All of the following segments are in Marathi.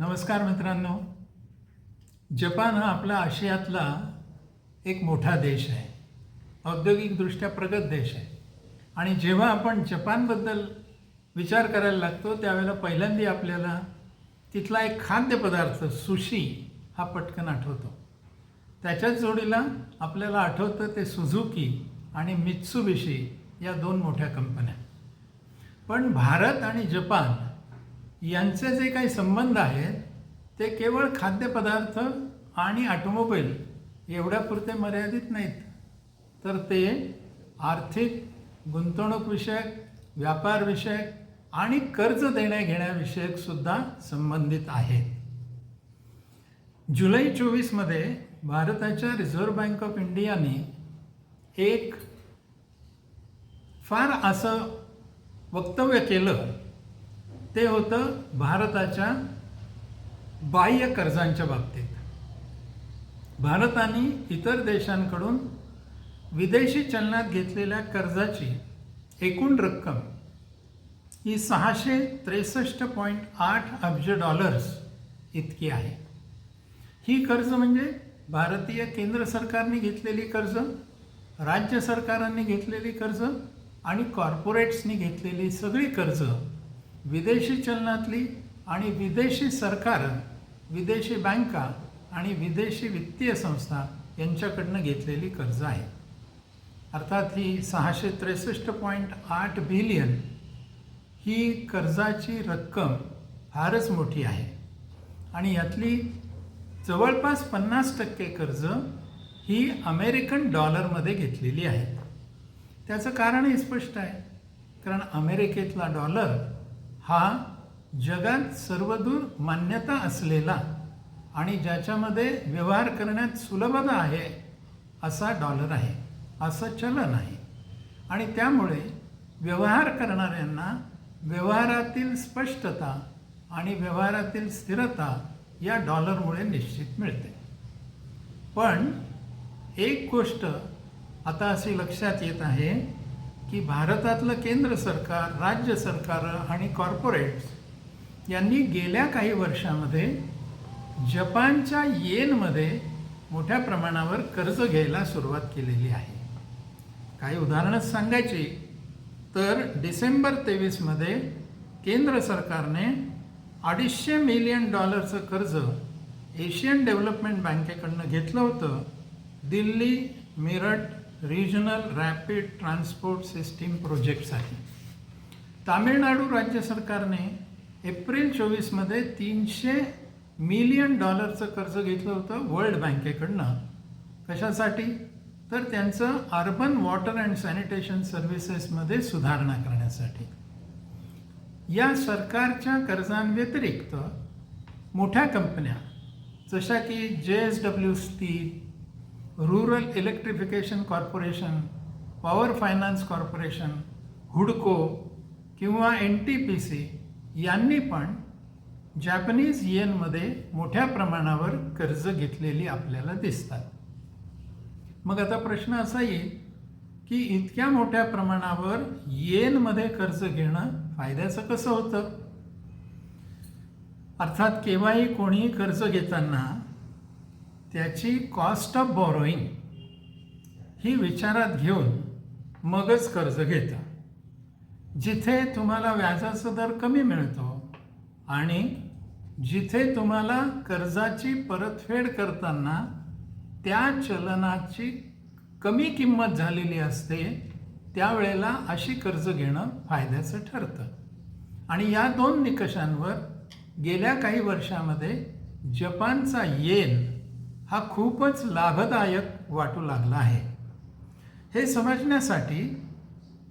नमस्कार मित्रांनो. जपान हा आपला आशियातला एक मोठा देश आहे. औद्योगिकदृष्ट्या प्रगत देश आहे. आणि जेव्हा आपण जपानबद्दल विचार करायला लागतो त्यावेळेला पहिल्यांदा आपल्याला तिथला एक खाद्यपदार्थ सुशी हा पटकन आठवतो. त्याच्याच जोडीला आपल्याला आठवतं ते सुझुकी आणि मित्सुबिशी या दोन मोठ्या कंपन्या. पण भारत आणि जपान यांचे जे काही संबंध आहेत ते केवळ खाद्यपदार्थ आणि ऑटोमोबाईल एवढ्यापुरते मर्यादित नाहीत. तर ते आर्थिक गुंतवणूकविषयक व्यापारविषयक आणि कर्ज देण्या घेण्याविषयकसुद्धा संबंधित आहेत. जुलै चोवीसमध्ये भारताच्या रिझर्व्ह बँक ऑफ इंडियाने एक फार असं वक्तव्य केलं ते होतं भारताच्या बाह्य कर्जांच्या बाबतीत. भारताने इतर देशांकडून विदेशी चलनात घेतलेल्या कर्जाची एकूण रक्कम ही सहाशे त्रेसष्ट पॉईंट आठ अब्ज डॉलर्स इतकी आहे. ही कर्ज म्हणजे भारतीय केंद्र सरकारने घेतलेली कर्ज राज्य सरकारांनी घेतलेली कर्ज आणि कॉर्पोरेट्सनी घेतलेली सगळी कर्ज विदेशी चलनातली आणि विदेशी सरकार विदेशी बँका आणि विदेशी वित्तीय संस्था यांच्याकडनं घेतलेली कर्ज आहे. अर्थात ही सहाशे त्रेसष्ट पॉईंट आठ बिलियन ही कर्जाची रक्कम फारच मोठी आहे. आणि यातली जवळपास पन्नास टक्के कर्ज ही अमेरिकन डॉलरमध्ये घेतलेली आहे. त्याचं कारणही स्पष्ट आहे. कारण अमेरिकेतला डॉलर हा जगात सर्वदूर मान्यता असलेला आणि ज्याच्यामध्ये व्यवहार करण्यात सुलभता आहे असा डॉलर आहे असं चलन आहे. आणि त्यामुळे व्यवहार करणाऱ्यांना व्यवहारातील स्पष्टता आणि व्यवहारातील स्थिरता या डॉलरमुळे निश्चित मिळते. पण एक गोष्ट आता अशी लक्षात येत आहे की भारतातलं केंद्र सरकार राज्य सरकार आणि कॉर्पोरेट्स यांनी गेल्या काही वर्षामध्ये जपानच्या येनमध्ये मोठ्या प्रमाणावर कर्ज घ्यायला सुरुवात केलेली आहे. काही उदाहरणच सांगायची तर डिसेंबर तेवीसमध्ये केंद्र सरकारने अडीचशे मिलियन डॉलरचं कर्ज एशियन डेव्हलपमेंट बँकेकडनं घेतलं होतं. Delhi Meerut regional rapid transport system प्रोजेक्टसाठी तामिळनाडू राज्य सरकारने एप्रिल चोवीसमध्ये तीनशे मिलियन डॉलरचं कर्ज घेतलं होतं वर्ल्ड बँकेकडनं. कशासाठी? तर त्यांचं अर्बन वॉटर अँड सॅनिटेशन सर्व्हिसेसमध्ये सुधारणा करण्यासाठी. या सरकारच्या कर्जांव्यतिरिक्त मोठ्या कंपन्या जशा की J S W steel rural electrification corporation power finance corporation हुडको किंवा एन टी पी सी यांनी पण जॅपनीज येनमध्ये मोठ्या प्रमाणावर कर्ज घेतलेली आपल्याला दिसतात. मग आता प्रश्न असा येईल की इतक्या मोठ्या प्रमाणावर येनमध्ये कर्ज घेणं फायद्याचं कसं होतं? अर्थात केव्हाही कोणीही कर्ज घेताना त्याची कॉस्ट ऑफ बॉरोईंग ही विचारात घेऊन मगच कर्ज घेतं. जिथे तुम्हाला व्याजाचा दर कमी मिळतो आणि जिथे तुम्हाला कर्जाची परतफेड करताना त्या चलनाची कमी किंमत झालेली असते त्यावेळेला अशी कर्ज घेणं फायद्याचं ठरतं. आणि या दोन निकषांवर गेल्या काही वर्षामध्ये जपानचा येन हा खूपच लाभदायक वाटू लागला आहे. हे समजण्यासाठी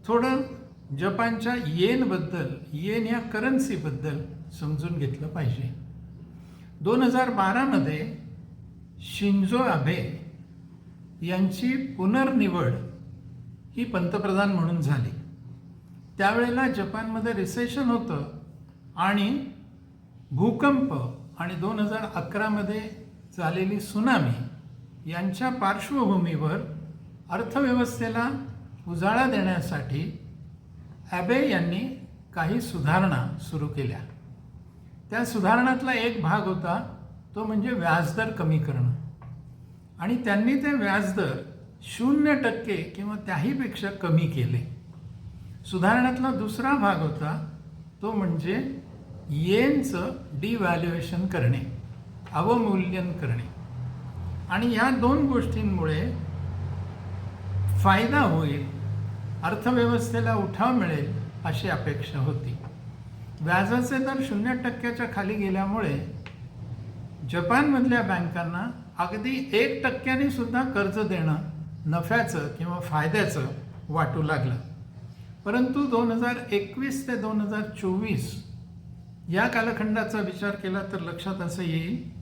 थोडं जपानच्या येनबद्दल येन या करन्सीबद्दल समजून घेतलं पाहिजे. दोन हजार बारामध्ये शिंजो आबे यांची पुनर्निवड ही पंतप्रधान म्हणून झाली. त्यावेळेला जपानमध्ये रिसेशन होतं आणि भूकंप आणि दोन हजार अकरामध्ये झालेली सुनामी यांच्या पार्श्वभूमीवर अर्थव्यवस्थेला उजाळा देण्यासाठी ॲबे यांनी काही सुधारणा सुरू केल्या. त्या सुधारणातला एक भाग होता तो म्हणजे व्याजदर कमी करणं. आणि त्यांनी ते व्याजदर शून्य टक्के किंवा त्याहीपेक्षा कमी केले. सुधारणातला दुसरा भाग होता तो म्हणजे येनचं डिव्हॅल्युएशन करणे. अवमूल्यन करणे. आणि या दोन गोष्टींमुळे फायदा होईल अर्थव्यवस्थेला उठाव मिळेल अशी अपेक्षा होती. व्याजाचे दर शून्य टक्क्याच्या खाली गेल्यामुळे जपानमधल्या बँकांना अगदी एक टक्क्याने सुद्धा कर्ज देणं नफ्याचं किंवा फायद्याचं वाटू लागलं. परंतु दोन हजार एकवीस ते दोन हजार चोवीस या कालखंडाचा विचार केला तर लक्षात असं येईल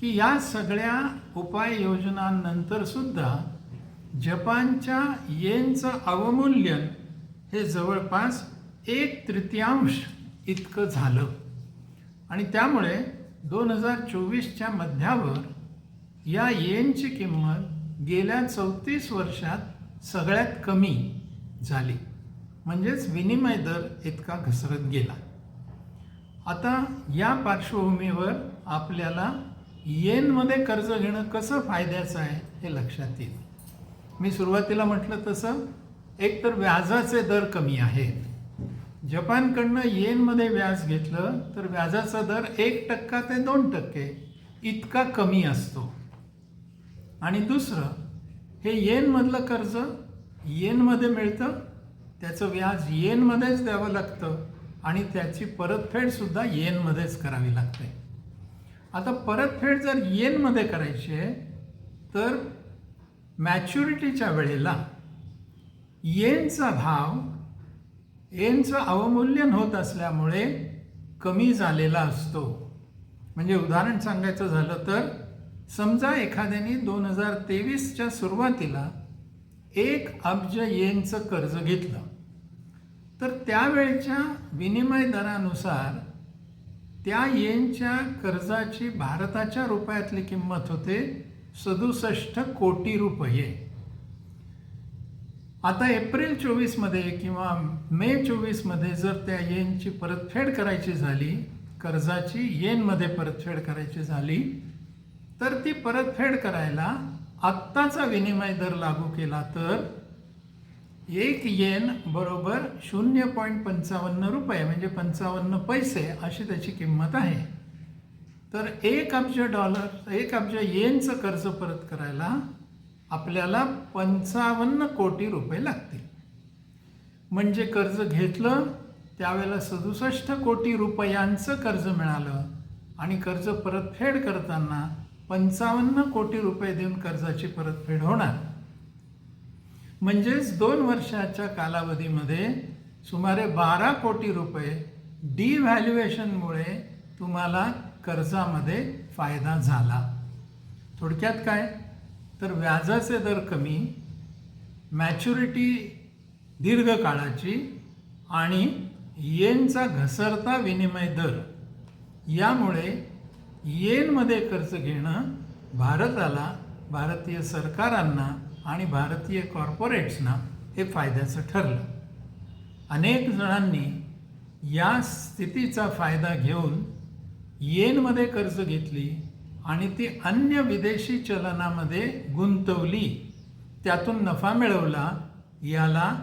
की या सगळ्या उपाययोजनांनंतरसुद्धा जपानच्या येनचं अवमूल्यन हे जवळपास एक तृतीयांश इतकं झालं. आणि त्यामुळे दोन हजार चोवीसच्या मध्यावर या येनची किंमत गेल्या चौतीस वर्षात सगळ्यात कमी झाली. म्हणजेच विनिमय दर इतका घसरत गेला. आता या पार्श्वभूमीवर आपल्याला येनमध्ये कर्ज घेणं कसं फायद्याचं आहे हे लक्षात येईल. मी सुरुवातीला म्हटलं तसं एकतर व्याजाचे दर कमी आहेत. जपानकडनं येनमध्ये व्याज घेतलं तर व्याजाचा दर एक टक्का ते दोन टक्के इतका कमी असतो. आणि दुसरं हे येनमधलं कर्ज येनमध्ये मिळतं त्याचं व्याज येनमध्येच द्यावं लागतं आणि त्याची परतफेडसुद्धा येनमध्येच करावी लागते. आता परतफेड जर येनमध्ये करायची आहे तर मॅच्युरिटीच्या वेळेला येनचा भाव येनचं अवमूल्यन होत असल्यामुळे कमी झालेला असतो. म्हणजे उदाहरण सांगायचं झालं तर समजा एखाद्याने दोन हजार तेवीसच्या सुरुवातीला एक अब्ज येनचं कर्ज घेतलं. तर त्यावेळच्या विनिमय दरानुसार त्या येनच्या कर्जाची भारताच्या रुपयातली किंमत होते सदुसष्ट कोटी रुपये. आता एप्रिल चोवीसमध्ये किंवा मे चोवीसमध्ये जर त्या येनची परतफेड करायची झाली कर्जाची येनमध्ये परतफेड करायची झाली तर ती परतफेड करायला आत्ताचा विनिमय दर लागू केला तर एक येन बरोबर शून्य पॉईंट पंचावन्न रुपये म्हणजे पंचावन्न पैसे अशी त्याची किंमत आहे. तर एक अब्ज डॉलर एक अब्ज येनचं कर्ज परत करायला आपल्याला पंचावन्न कोटी रुपये लागतील. म्हणजे कर्ज घेतलं त्यावेळेला सदुसष्ट कोटी रुपयांचं कर्ज मिळालं आणि कर्ज परतफेड करताना पंचावन्न कोटी रुपये देऊन कर्जाची परतफेड होणार. म्हणजेच दोन वर्षाच्या कालावधीमध्ये सुमारे बारा कोटी रुपये डिव्हॅल्युएशनमुळे तुम्हाला कर्जामध्ये फायदा झाला. थोडक्यात काय? तर व्याजाचे दर कमी मॅच्युरिटी दीर्घकाळाची आणि येनचा घसरता विनिमय दर. यामुळे येनमध्ये कर्ज घेणं भारताला भारतीय सरकारांना आणि भारतीय कॉर्पोरेट्सना हे फायद्याचं ठरलं. अनेक जणांनी या स्थितीचा फायदा घेऊन येनमध्ये कर्ज घेतली आणि ती अन्य विदेशी चलनामध्ये गुंतवली. त्यातून नफा मिळवला याला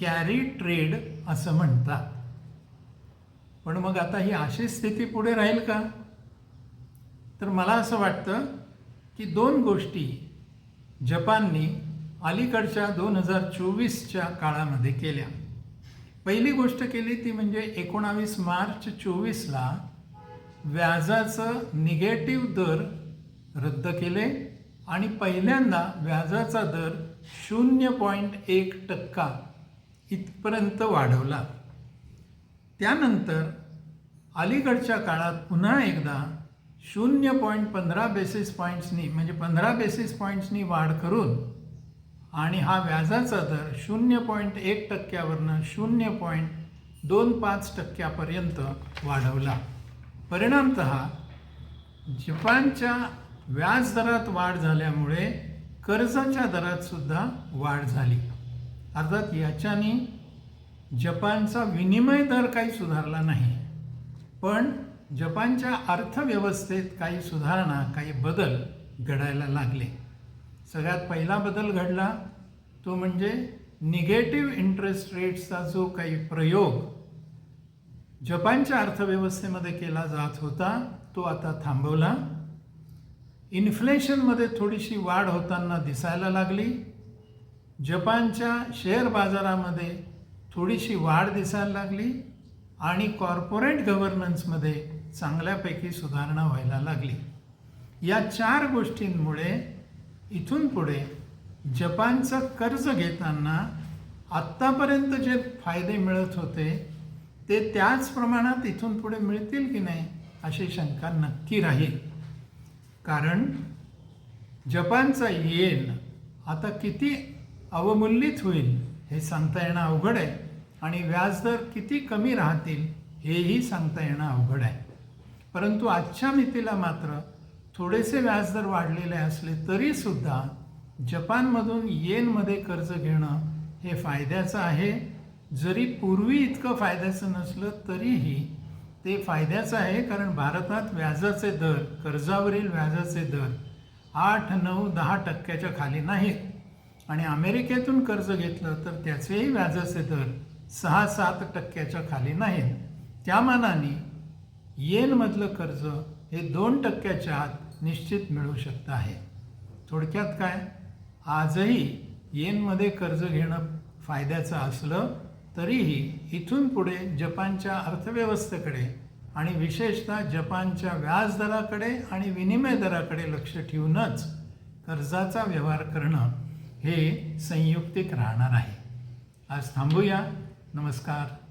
कॅरी ट्रेड असं म्हणतात. पण मग आता ही अशी स्थिती पुढे राहील का? तर मला असं वाटतं की दोन गोष्टी जपाननी अलीकडच्या दोन हजार चोवीसच्या काळामध्ये केल्या. पहिली गोष्ट केली ती म्हणजे एकोणावीस मार्च चोवीसला व्याजाचं निगेटिव्ह दर रद्द केले आणि पहिल्यांदा व्याजाचा दर शून्य पॉईंट एक टक्का इथपर्यंत वाढवला. त्यानंतर अलीकडच्या काळात पुन्हा एकदा शून्य पॉईंट पंधरा बेसिस पॉईंट्सनी म्हणजे पंधरा बेसिस पॉईंट्सनी वाढ करून आणि हा व्याजाचा दर शून्य पॉईंट एक टक्क्यावरनं शून्य पॉईंट दोन पाच टक्क्यापर्यंत वाढवला. परिणामत जपानच्या व्याजदरात वाढ झाल्यामुळे कर्जाच्या दरात सुद्धा वाढ झाली. अर्थात याच्याने जपानचा विनिमय दर काही सुधारला नाही. पण जपानच्या अर्थव्यवस्थेत काही सुधारणा काही बदल घडायला लागले. सगळ्यात पहिला बदल घडला तो म्हणजे निगेटिव्ह इंटरेस्ट रेट्सचा जो काही प्रयोग जपानच्या अर्थव्यवस्थेमध्ये केला जात होता तो आता थांबवला. इन्फ्लेशनमध्ये थोडीशी वाढ होताना दिसायला लागली. जपानच्या शेअर बाजारामध्ये थोडीशी वाढ दिसायला लागली आणि कॉर्पोरेट गव्हर्नन्समध्ये चांगल्यापैकी सुधारणा व्हायला लागली. या चार गोष्टींमुळे इथून पुढे जपानचं कर्ज घेताना आत्तापर्यंत जे फायदे मिळत होते ते त्याच प्रमाणात इथून पुढे मिळतील की नाही अशी शंका नक्की राहील. कारण जपानचा येन आता किती अवमूल्यित होईल हे सांगता येणं अवघड आहे आणि व्याजदर किती कमी राहतील हेही सांगता येणं अवघड आहे. परंतु आजच्या मितीला मात्र थोडेसे व्याजदर वाढलेले असले तरीसुद्धा जपानमधून येनमध्ये कर्ज घेणं हे फायद्याचं आहे. जरी पूर्वी इतकं फायद्याचं नसलं तरीही ते फायद्याचं आहे कारण भारतात व्याजाचे दर कर्जावरील व्याजाचे दर आठ नऊ दहा टक्क्याच्या खाली नाहीत. आणि अमेरिकेतून कर्ज घेतलं तर त्याचेही व्याजाचे दर सहा सात टक्क्याच्या खाली नाहीत. त्या मानाने येनमधलं कर्ज हे दोन टक्क्याच्या आत निश्चित मिळू शकतं आहे. थोडक्यात काय? आजही येनमध्ये कर्ज घेणं फायद्याचं असलं तरीही इथून पुढे जपानच्या अर्थव्यवस्थेकडे आणि विशेषतः जपानच्या व्याजदराकडे आणि विनिमय दराकडे लक्ष ठेवूनच कर्जाचा व्यवहार करणं हे संयुक्तिक राहणार आहे. आज थांबूया. नमस्कार.